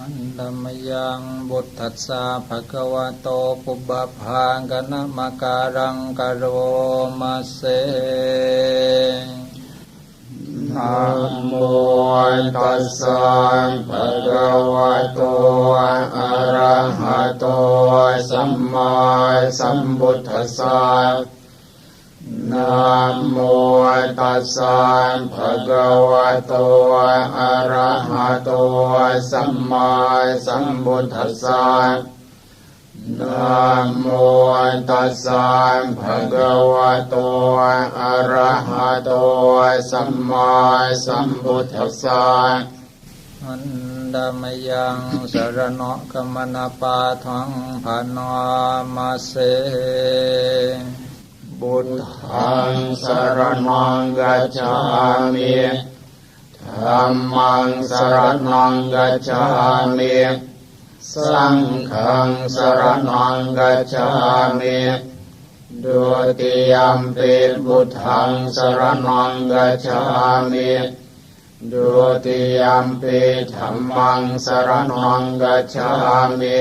อันธรรมยังบุตตัสสะภะคะวะโตปุบะภากนะมะการังกะโรมาเสนะโมตัสสะภะคะวะโตอะระหะโตสัมมาสัมพุทธัสสะ นะโมตัสสะภะคะวะโต อะระหะโต สัมมาสัมพุทธัสสะนะโมตัสสะภะคะวะโต อะระหะโต สัมมาสัมพุทธัสสะอันดามยังสรณะกมนาปาทังภานามาเส บุตทังสรนังกัจฉามิธัมมังสรนังกัจฉามิสังฆังสรนังกัจฉามิดุติยมปิบุตทังสรนังกัจฉามิดุติยมปิธัมมังสรนังกัจฉามิ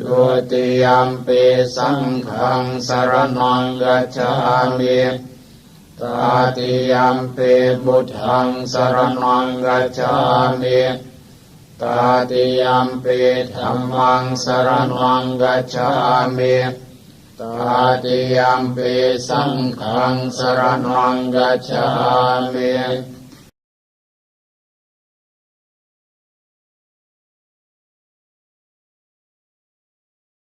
ดุติยมปิสังฆังสรนังกัจฉามิตาติยมปิบุตังสรนังกัจฉามิตาติยมปิธรรมังสรนังกัจฉามิตาติยมปิสังฆังสรนังกัจฉามิ